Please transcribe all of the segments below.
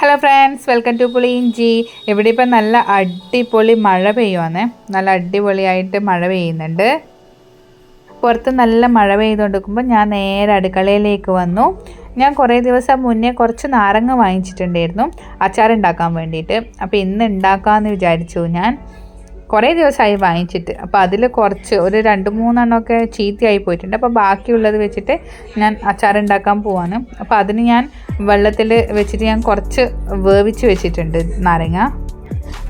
Hello friends welcome to Puliyinchi ഇവിടെ ഇപ്പം നല്ല അടിപൊളി മഴ പെയ്യുവാന്നേ നല്ല അടിപൊളിയായിട്ട് മഴ പെയ്യുന്നുണ്ട്. പുറത്ത് നല്ല മഴ പെയ്തുകൊണ്ടിരിക്കുമ്പോൾ ഞാൻ നേരെ അടുക്കളയിലേക്ക് വന്നു. ഞാൻ കുറേ ദിവസം മുന്നേ കുറച്ച് നാരങ്ങ വാങ്ങിച്ചിട്ടുണ്ടായിരുന്നു. അച്ചാർ ഉണ്ടാക്കാൻ വേണ്ടിയിട്ട്. അപ്പോൾ ഇന്ന് ഉണ്ടാക്കാമെന്ന് വിചാരിച്ചു ഞാൻ. കുറേ ദിവസമായി വാങ്ങിച്ചിട്ട്. അപ്പോൾ അതിൽ കുറച്ച് ഒരു രണ്ട് മൂന്നെണ്ണമൊക്കെ ചീത്തയായി പോയിട്ടുണ്ട്. അപ്പോൾ ബാക്കിയുള്ളത് വെച്ചിട്ട് ഞാൻ അച്ചാർ ഉണ്ടാക്കാൻ പോവാണ്. അപ്പോൾ അതിന് ഞാൻ വെള്ളത്തിൽ വെച്ചിട്ട് ഞാൻ കുറച്ച് വേവിച്ച് വെച്ചിട്ടുണ്ട് നാരങ്ങ.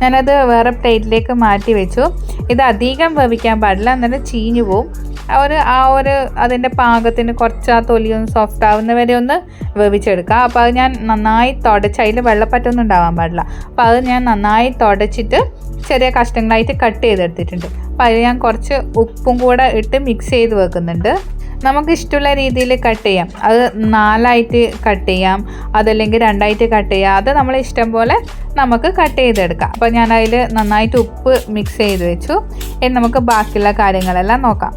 ഞാനത് വേറെ പ്ലേറ്റിലേക്ക് മാറ്റി വെച്ചു. ഇത് അധികം വേവിക്കാൻ പാടില്ല എന്നാലും ചീഞ്ഞു പോവും. ഒരു ആ ഒരു അതിന്റെ പാകത്തിന് കുറച്ച് ആ തൊലിയൊന്ന് സോഫ്റ്റ് ആവുന്ന വരെ ഒന്ന് വേവിച്ചെടുക്കുക. അപ്പോൾ അത് ഞാൻ നന്നായി തുടച്ച് അതിൽ വെള്ളപ്പറ്റൊന്നും ഉണ്ടാവാൻ പാടില്ല. അപ്പോൾ അത് ഞാൻ നന്നായി തുടച്ചിട്ട് ചെറിയ കഷ്ണങ്ങളായിട്ട് കട്ട് ചെയ്തെടുത്തിട്ടുണ്ട്. അപ്പോൾ അതിൽ ഞാൻ കുറച്ച് ഉപ്പും കൂടെ ഇട്ട് മിക്സ് ചെയ്ത് വെക്കുന്നുണ്ട്. നമുക്ക് ഇഷ്ടമുള്ള രീതിയിൽ കട്ട് ചെയ്യാം. അത് നാലായിട്ട് കട്ട് ചെയ്യാം. അതല്ലെങ്കിൽ രണ്ടായിട്ട് കട്ട് ചെയ്യാം. അത് നമ്മൾ ഇഷ്ടം പോലെ നമുക്ക് കട്ട് ചെയ്തെടുക്കാം. അപ്പോൾ ഞാൻ അതിൽ നന്നായിട്ട് ഉപ്പ് മിക്സ് ചെയ്ത് വെച്ചു. ഇനി നമുക്ക് ബാക്കിയുള്ള കാര്യങ്ങളെല്ലാം നോക്കാം.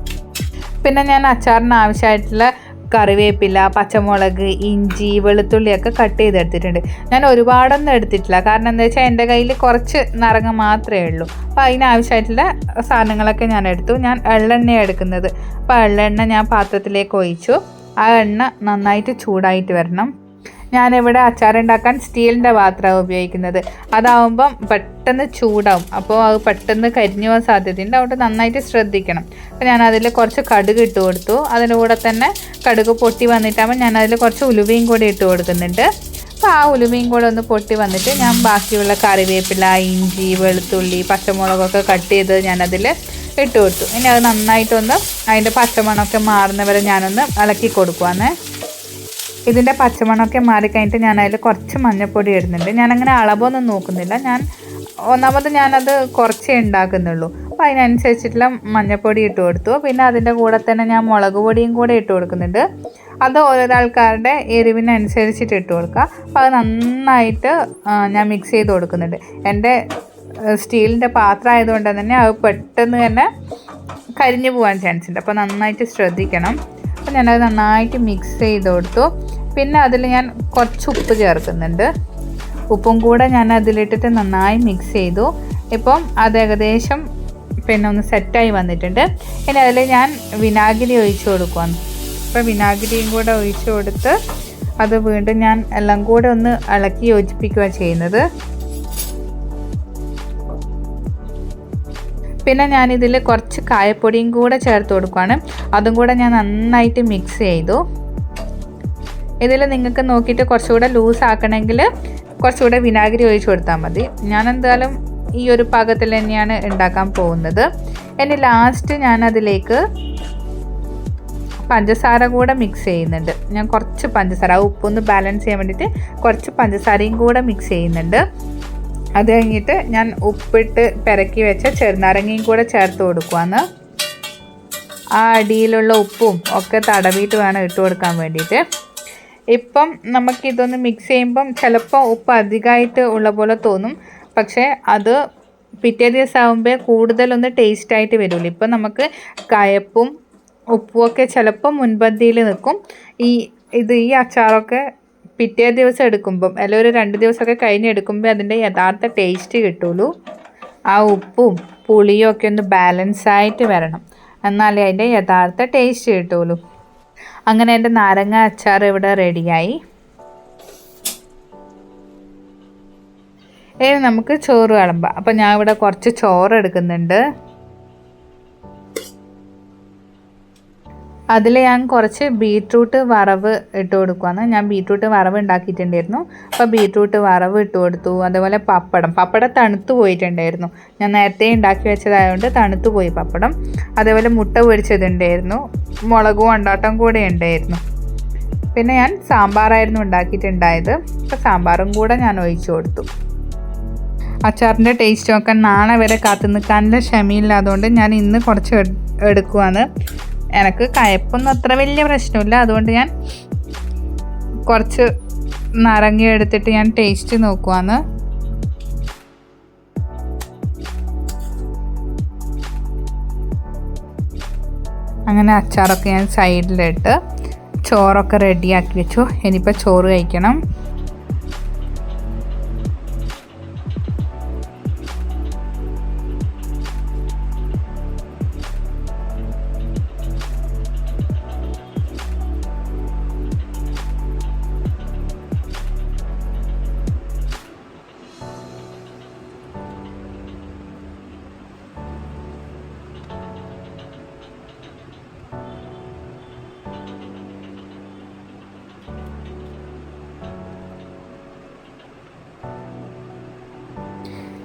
പിന്നെ ഞാൻ അച്ചാറിന് ആവശ്യമായിട്ടുള്ള കറിവേപ്പില പച്ചമുളക് ഇഞ്ചി വെളുത്തുള്ളിയൊക്കെ കട്ട് ചെയ്തെടുത്തിട്ടുണ്ട്. ഞാൻ ഒരുപാടൊന്നും എടുത്തിട്ടില്ല. കാരണം എന്താ വെച്ചാൽ എന്റെ കയ്യിൽ കുറച്ച് നിറങ്ങ മാത്രമേ ഉള്ളൂ. അപ്പോൾ അതിനാവശ്യമായിട്ടുള്ള സാധനങ്ങളൊക്കെ ഞാൻ എടുത്തു. ഞാൻ എള്ളെണ്ണ എടുക്കുന്നത്. അപ്പോൾ എള്ളെണ്ണ ഞാൻ പാത്രത്തിലേക്ക് ഒഴിച്ചു. ആ എണ്ണ നന്നായിട്ട് ചൂടായിട്ട് വരണം. ഞാനിവിടെ അച്ചാറുണ്ടാക്കാൻ സ്റ്റീലിന്റെ പാത്രമാണ് ഉപയോഗിക്കുന്നത്. അതാവുമ്പം പെട്ടെന്ന് ചൂടാവും. അപ്പോൾ അത് പെട്ടെന്ന് കരിഞ്ഞു പോകാൻ സാധ്യതയുണ്ട്. അതുകൊണ്ട് നന്നായിട്ട് ശ്രദ്ധിക്കണം. അപ്പോൾ ഞാൻ അതിൽ കുറച്ച് കടുക് ഇട്ട് കൊടുത്തു. അതിന്റെ കൂടെ തന്നെ കടുക് പൊട്ടി വന്നിട്ടാകുമ്പോൾ ഞാൻ അതിൽ കുറച്ച് ഉലുവയും കൂടി ഇട്ട് കൊടുക്കുന്നുണ്ട്. അപ്പോൾ ആ ഉലുവയും കൂടെ ഒന്ന് പൊട്ടി വന്നിട്ട് ഞാൻ ബാക്കിയുള്ള കറിവേപ്പില ഇഞ്ചി വെളുത്തുള്ളി പച്ചമുളകൊക്കെ കട്ട് ചെയ്ത് ഞാനതിൽ ഇട്ട് കൊടുത്തു. ഇനി അത് നന്നായിട്ടൊന്ന് അതിന്റെ പച്ചമണമൊക്കെ മാറുന്നവരെ ഞാനൊന്ന് ഇളക്കി കൊടുക്കുവാന്നേ ഇതിന്റെ പച്ചമണമൊക്കെ മാറിക്കഴിഞ്ഞിട്ട് ഞാൻ അതിൽ കുറച്ച് മഞ്ഞൾപ്പൊടി ഇടുന്നുണ്ട്. ഞാനങ്ങനെ അളവൊന്നും നോക്കുന്നില്ല. ഞാൻ ഒന്നാമത് ഞാനത് കുറച്ചേ ഉണ്ടാക്കുന്നുള്ളൂ. അപ്പോൾ അതിനനുസരിച്ചിട്ടുള്ള മഞ്ഞൾപ്പൊടി ഇട്ട് കൊടുത്തു. പിന്നെ അതിന്റെ കൂടെ തന്നെ ഞാൻ മുളക് പൊടിയും കൂടെ ഇട്ട് കൊടുക്കുന്നുണ്ട്. അത് ഓരോരോ ആൾക്കാരുടെ എരിവിനനുസരിച്ചിട്ട് ഇട്ട് കൊടുക്കുക. അപ്പോൾ അത് നന്നായിട്ട് ഞാൻ മിക്സ് ചെയ്ത് കൊടുക്കുന്നുണ്ട്. എന്റെ സ്റ്റീലിന്റെ പാത്രം ആയതുകൊണ്ട് തന്നെ അത് പെട്ടെന്ന് തന്നെ കരിഞ്ഞു പോകാൻ ചാൻസ് ഉണ്ട്. അപ്പോൾ നന്നായിട്ട് ശ്രദ്ധിക്കണം. അപ്പോൾ ഞാനത് നന്നായിട്ട് മിക്സ് ചെയ്ത് കൊടുത്തു. പിന്നെ അതിൽ ഞാൻ കുറച്ച് ഉപ്പ് ചേർക്കുന്നുണ്ട്. ഉപ്പും കൂടെ ഞാൻ അതിലിട്ടിട്ട് നന്നായി മിക്സ് ചെയ്തു. ഇപ്പം അത് ഏകദേശം പിന്നെ ഒന്ന് സെറ്റായി വന്നിട്ടുണ്ട്. ഇനി അതിൽ ഞാൻ വിനാഗിരി ഒഴിച്ചു കൊടുക്കുവാണ്. അപ്പോൾ വിനാഗിരിയും കൂടെ ഒഴിച്ചു കൊടുത്ത് അത് വീണ്ടും ഞാൻ എല്ലാം കൂടെ ഒന്ന് ഇളക്കി യോജിപ്പിക്കുകയാണ് ചെയ്യുന്നത്. പിന്നെ ഞാനിതിൽ കുറച്ച് കായപ്പൊടിയും കൂടെ ചേർത്ത് കൊടുക്കുകയാണ് അതും കൂടെ ഞാൻ നന്നായിട്ട് മിക്സ് ചെയ്തു. ഇതിൽ നിങ്ങൾക്ക് നോക്കിയിട്ട് കുറച്ചുകൂടെ ലൂസ് ആക്കണമെങ്കിൽ കുറച്ചുകൂടെ വിനാഗിരി ഒഴിച്ചു കൊടുത്താൽ മതി. ഞാൻ എന്തായാലും ഈ ഒരു പാകത്തിൽ തന്നെയാണ് ഉണ്ടാക്കാൻ പോകുന്നത്. ഇനി ലാസ്റ്റ് ഞാൻ അതിലേക്ക് പഞ്ചസാര കൂടെ മിക്സ് ചെയ്യുന്നുണ്ട്. ഞാൻ കുറച്ച് പഞ്ചസാര ഉപ്പൊന്ന് ബാലൻസ് ചെയ്യാൻ വേണ്ടിയിട്ട് കുറച്ച് പഞ്ചസാരയും കൂടെ മിക്സ് ചെയ്യുന്നുണ്ട്. അത് കഴിഞ്ഞിട്ട് ഞാൻ ഉപ്പിട്ട് പെരക്കി വെച്ച ചെറുനാരങ്ങയും കൂടെ ചേർത്ത് കൊടുക്കുവാന്ന്. ആ അടിയിലുള്ള ഉപ്പും ഒക്കെ തടവിയിട്ട് വേണം ഇട്ട് കൊടുക്കാൻ വേണ്ടിയിട്ട്. ഇപ്പം നമുക്കിതൊന്ന് മിക്സ് ചെയ്യുമ്പം ചിലപ്പോൾ ഉപ്പ് അധികമായിട്ട് ഉള്ള പോലെ തോന്നും. പക്ഷേ അത് പിറ്റേ ദിവസം ആകുമ്പോൾ കൂടുതലൊന്ന് ടേസ്റ്റായിട്ട് വരുള്ളൂ ഇപ്പം നമുക്ക് കയപ്പും ഉപ്പുമൊക്കെ ചിലപ്പോൾ മുൻപന്തിയിൽ നിൽക്കും. ഈ ഇത് ഈ അച്ചാറൊക്കെ പിറ്റേ ദിവസം എടുക്കുമ്പം അല്ലെങ്കിൽ ഒരു രണ്ട് ദിവസമൊക്കെ കഴിഞ്ഞ് എടുക്കുമ്പോൾ അതിന്റെ യഥാർത്ഥ ടേസ്റ്റ് കിട്ടുള്ളൂ. ആ ഉപ്പും പുളിയും ഒക്കെ ഒന്ന് ബാലൻസ് ആയിട്ട് വരണം. എന്നാലേ അതിന്റെ യഥാർത്ഥ ടേസ്റ്റ് കിട്ടുള്ളൂ. അങ്ങനെ എന്റെ നാരങ്ങ അച്ചാർ ഇവിടെ റെഡിയായി ഇനി നമുക്ക് ചോറ് വിളമ്പാം. അപ്പം ഞാൻ ഇവിടെ കുറച്ച് ചോറ് എടുക്കുന്നുണ്ട്. അതിൽ ഞാൻ കുറച്ച് ബീട്രൂട്ട് വറവ് ഇട്ട് കൊടുക്കുവാണ് ഞാൻ ബീട്രൂട്ട് വറവ് ഉണ്ടാക്കിയിട്ടുണ്ടായിരുന്നു. അപ്പോൾ ബീട്രൂട്ട് വറവ് ഇട്ട് കൊടുത്തു. അതേപോലെ പപ്പടം. പപ്പടം തണുത്ത് പോയിട്ടുണ്ടായിരുന്നു. ഞാൻ നേരത്തെ ഉണ്ടാക്കി വെച്ചതായതുകൊണ്ട് തണുത്ത് പോയി പപ്പടം. അതേപോലെ മുട്ട പൊരിച്ചതുണ്ടായിരുന്നു. മുളകും കൊണ്ടോട്ടം കൂടെ ഉണ്ടായിരുന്നു. പിന്നെ ഞാൻ സാമ്പാറായിരുന്നു ഉണ്ടാക്കിയിട്ടുണ്ടായത്. അപ്പോൾ സാമ്പാറും കൂടെ ഞാൻ ഒഴിച്ചു കൊടുത്തു. അച്ചാറിന്റെ ടേസ്റ്റ് നോക്കാൻ നാളെ വരെ കാത്തു നിൽക്കാനുള്ള ക്ഷമയില്ലാതുകൊണ്ട് ഞാൻ ഇന്ന് കുറച്ച് എടുക്കുവാണ് എനിക്ക് കയപ്പൊന്നും അത്ര വലിയ പ്രശ്നമില്ല. അതുകൊണ്ട് ഞാൻ കുറച്ച് നാരങ്ങ എടുത്തിട്ട് ഞാൻ ടേസ്റ്റ് നോക്കുവാന്ന്. അങ്ങനെ അച്ചാറൊക്കെ ഞാൻ സൈഡിലിട്ട് ചോറൊക്കെ റെഡിയാക്കി വെച്ചു. ഇനിയിപ്പോൾ ചോറ് കഴിക്കണം.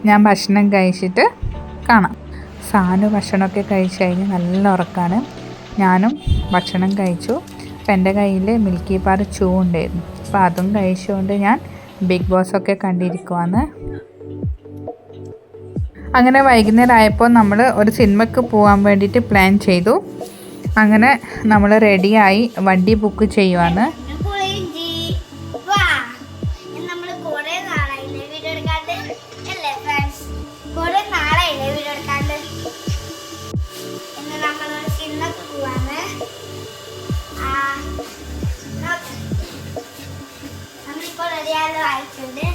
ഞാൻ ഭക്ഷണം കഴിച്ചിട്ട് കാണാം. സാനു ഭക്ഷണമൊക്കെ കഴിച്ച് കഴിഞ്ഞ് നല്ല ഉറക്കമാണ് ഞാനും ഭക്ഷണം കഴിച്ചു. അപ്പം എന്റെ കയ്യിൽ മിൽക്കി പാർ ചൂ ഉണ്ടായിരുന്നു. അപ്പോൾ അതും കഴിച്ചുകൊണ്ട് ഞാൻ ബിഗ് ബോസ് ഒക്കെ കണ്ടിരിക്കുവാണ് അങ്ങനെ വൈകുന്നേരം ആയപ്പോൾ നമ്മൾ ഒരു സിനിമയ്ക്ക് പോകാൻ വേണ്ടിയിട്ട് പ്ലാൻ ചെയ്തു. അങ്ങനെ നമ്മൾ റെഡിയായി വണ്ടി ബുക്ക് ചെയ്യുവാണ് റെഡിയാകാൻ ആയിട്ടുണ്ട്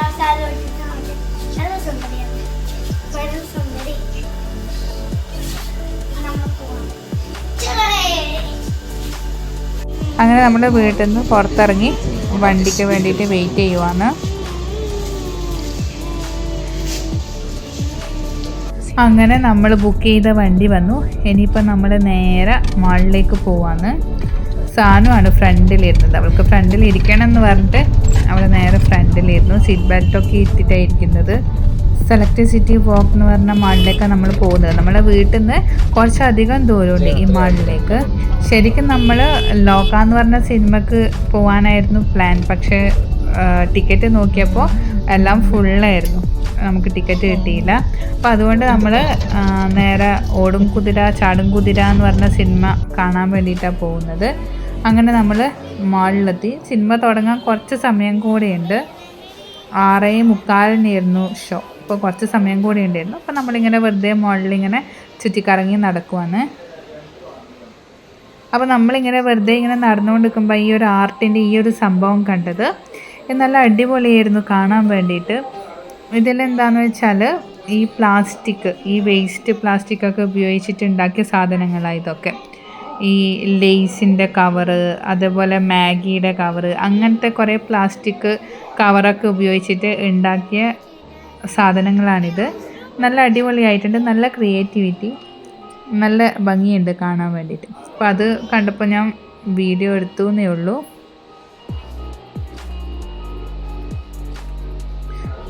അവസാനം ഒട്ടിച്ച് നോക്ക്. നല്ല സുന്ദരിയാണ് വെറും സുന്ദരി അങ്ങനെ നമ്മൾ വീട്ടിൽ നിന്ന് പുറത്തിറങ്ങി വണ്ടിക്ക് വേണ്ടിയിട്ട് വെയിറ്റ് ചെയ്യുവാണ്. അങ്ങനെ നമ്മൾ ബുക്ക് ചെയ്ത വണ്ടി വന്നു. ഇനിയിപ്പോൾ നമ്മൾ നേരെ മാളിലേക്ക് പോവാണ്. സാനുവാണ് ഫ്രണ്ടിലിരുന്നത്. അവൾക്ക് ഫ്രണ്ടിൽ ഇരിക്കണം എന്ന് പറഞ്ഞിട്ട് അവൾ നേരെ ഫ്രണ്ടിലിരുന്നു. സീറ്റ് ബെൽറ്റൊക്കെ ഇട്ടിട്ടാണ് ഇരിക്കുന്നത് സെലക്ട് സിറ്റി വോക്ക് എന്ന് പറഞ്ഞ മാളിലേക്കാണ് നമ്മൾ പോകുന്നത്. നമ്മളെ വീട്ടിൽ നിന്ന് കുറച്ചധികം ദൂരമുണ്ട് ഈ മാളിലേക്ക്. ശരിക്കും നമ്മൾ ലോക എന്ന് പറഞ്ഞ സിനിമക്ക് പോകാനായിരുന്നു പ്ലാൻ പക്ഷേ ടിക്കറ്റ് നോക്കിയപ്പോൾ എല്ലാം ഫുള്ളായിരുന്നു നമുക്ക് ടിക്കറ്റ് കിട്ടിയില്ല. അപ്പോൾ അതുകൊണ്ട് നമ്മൾ നേരെ ഓടും കുതിര ചാടും കുതിര എന്ന് പറഞ്ഞ സിനിമ കാണാൻ വേണ്ടിയിട്ടാണ് പോകുന്നത്. അങ്ങനെ നമ്മൾ മാളിലെത്തി സിനിമ തുടങ്ങാൻ കുറച്ച് സമയം കൂടെയുണ്ട്. ആറേ മുക്കാലിനായിരുന്നു ഷോ അപ്പോൾ കുറച്ച് സമയം കൂടി ഉണ്ടായിരുന്നു അപ്പോൾ നമ്മളിങ്ങനെ വെറുതെ മോളിലിങ്ങനെ ചുറ്റിക്കറങ്ങി നടക്കുവാണ്. അപ്പോൾ നമ്മളിങ്ങനെ വെറുതെ ഇങ്ങനെ നടന്നുകൊണ്ടിരിക്കുമ്പോൾ ഈ ഒരു ആർട്ടിന്റെ ഈ ഒരു സംഭവം കണ്ടത് നല്ല അടിപൊളിയായിരുന്നു കാണാൻ വേണ്ടിയിട്ട്. ഇതിലെന്താണെന്ന് വെച്ചാൽ ഈ പ്ലാസ്റ്റിക് ഈ വേസ്റ്റ് പ്ലാസ്റ്റിക്കൊക്കെ ഉപയോഗിച്ചിട്ട് ഉണ്ടാക്കിയ സാധനങ്ങളാണ് ഇതൊക്കെ. ഈ ലേസിന്റെ കവറ് അതേപോലെ മാഗിയുടെ കവറ് അങ്ങനത്തെ കുറേ പ്ലാസ്റ്റിക് കവറൊക്കെ ഉപയോഗിച്ചിട്ട് ഉണ്ടാക്കിയ സാധനങ്ങളാണിത്. നല്ല അടിപൊളിയായിട്ടുണ്ട് നല്ല ക്രിയേറ്റിവിറ്റി നല്ല ഭംഗിയുണ്ട് കാണാൻ വേണ്ടിയിട്ട്. അപ്പോൾ അത് കണ്ടപ്പോൾ ഞാൻ വീഡിയോ എടുത്തു എന്നേ ഉള്ളൂ.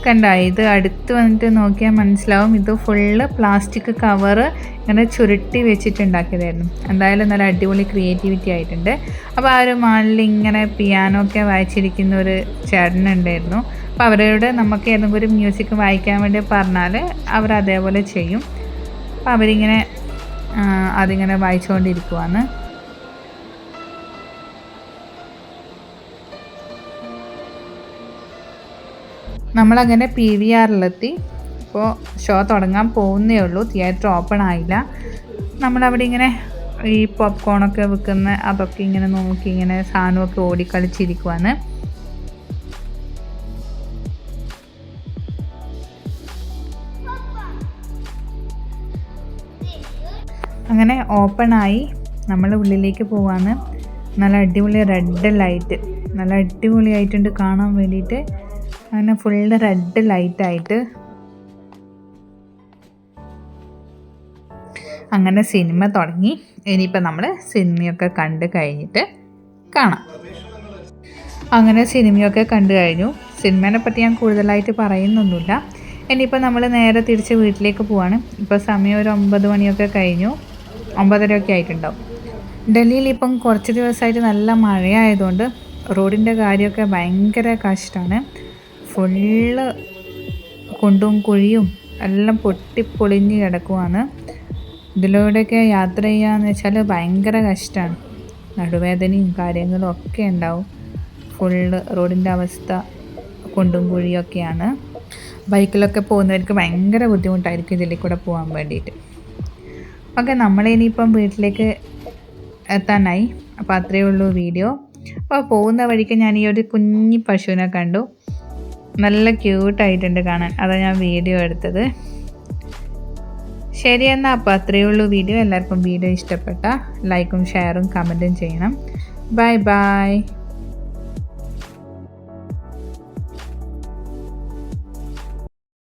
കണ്ട ഇത് അടുത്ത് വന്നിട്ട് നോക്കിയാൽ മനസ്സിലാവും. ഇത് ഫുള്ള് പ്ലാസ്റ്റിക് കവറ് ഇങ്ങനെ ചുരുട്ടി വെച്ചിട്ടുണ്ടാക്കിയതായിരുന്നു. എന്തായാലും നല്ല അടിപൊളി ക്രിയേറ്റിവിറ്റി ആയിട്ടുണ്ട്. അപ്പോൾ ആ ഒരു മാളിൽ ഇങ്ങനെ പിയാനോ ഒക്കെ വായിച്ചിരിക്കുന്ന ഒരു ചേട്ടനുണ്ടായിരുന്നു അപ്പോൾ അവരോട് നമുക്ക് ഏതെങ്കിലും ഒരു മ്യൂസിക് വായിക്കാൻ വേണ്ടി പറഞ്ഞാൽ അവർ അതേപോലെ ചെയ്യും. അപ്പോൾ അവരിങ്ങനെ അതിങ്ങനെ വായിച്ചുകൊണ്ടിരിക്കുവാണ്. നമ്മളങ്ങനെ പി വി ആറിലെത്തി. ഇപ്പോൾ ഷോ തുടങ്ങാൻ പോകുന്നേ ഉള്ളൂ. തിയേറ്റർ ഓപ്പൺ ആയില്ല. നമ്മളവിടെ ഇങ്ങനെ ഈ പോപ്കോണൊക്കെ വിൽക്കുന്ന അതൊക്കെ ഇങ്ങനെ നോക്കി ഇങ്ങനെ സാധനമൊക്കെ ഓടിക്കളിച്ചിരിക്കുവാണ് അങ്ങനെ ഓപ്പൺ ആയി. നമ്മൾ ഉള്ളിലേക്ക് പോവാണ്. നല്ല അടിപൊളി റെഡ് ലൈറ്റ്. നല്ല അടിപൊളിയായിട്ടുണ്ട് കാണാൻ വേണ്ടിയിട്ട്. അങ്ങനെ ഫുള്ള് റെഡ് ലൈറ്റായിട്ട് അങ്ങനെ സിനിമ തുടങ്ങി. ഇനിയിപ്പോൾ നമ്മൾ സിനിമയൊക്കെ കണ്ട് കഴിഞ്ഞിട്ട് കാണാം. അങ്ങനെ സിനിമയൊക്കെ കണ്ടു കഴിഞ്ഞു. സിനിമേനെ പറ്റി ഞാൻ കൂടുതലായിട്ട് പറയുന്നൊന്നുമില്ല. ഇനിയിപ്പോൾ നമ്മൾ നേരെ തിരിച്ച് വീട്ടിലേക്ക് പോവാണ്. ഇപ്പോൾ സമയം ഒരു ഒമ്പത് മണിയൊക്കെ കഴിഞ്ഞു. ഒമ്പതരയൊക്കെ ആയിട്ടുണ്ടാവും. ഡൽഹിയിൽ ഇപ്പം കുറച്ച് ദിവസമായിട്ട് നല്ല മഴയായതുകൊണ്ട് റോഡിന്റെ കാര്യമൊക്കെ ഭയങ്കര കഷ്ടമാണ്. ഫുള്ള് കുണ്ടും കുഴിയും എല്ലാം പൊട്ടിപ്പൊളിഞ്ഞ് കിടക്കുവാണ്. ഇതിലൂടെയൊക്കെ യാത്ര ചെയ്യാന്ന് വെച്ചാൽ ഭയങ്കര കഷ്ടമാണ് നടുവേദനയും കാര്യങ്ങളും ഒക്കെ ഉണ്ടാവും. ഫുള്ള് റോഡിന്റെ അവസ്ഥ കുണ്ടും കുഴിയൊക്കെയാണ് ബൈക്കിലൊക്കെ പോകുന്നവർക്ക് ഭയങ്കര ബുദ്ധിമുട്ടായിരിക്കും ഇതിൽ കൂടെ പോകാൻ വേണ്ടിയിട്ട്. ഓക്കെ നമ്മളിനിയിപ്പം വീട്ടിലേക്ക് എത്താനായി. അപ്പോൾ അത്രയേ ഉള്ളൂ വീഡിയോ. അപ്പോൾ പോകുന്ന വഴിക്ക് ഞാൻ ഈ ഒരു കുഞ്ഞി പശുവിനെ കണ്ടു. നല്ല ക്യൂട്ടായിട്ടുണ്ട് കാണാൻ. അതാണ് ഞാൻ വീഡിയോ എടുത്തത്. ശരി എന്നാൽ അപ്പോൾ അത്രയേ ഉള്ളൂ വീഡിയോ എല്ലാവർക്കും വീഡിയോ ഇഷ്ടപ്പെട്ട ലൈക്കും ഷെയറും കമന്റും ചെയ്യണം. Bye bye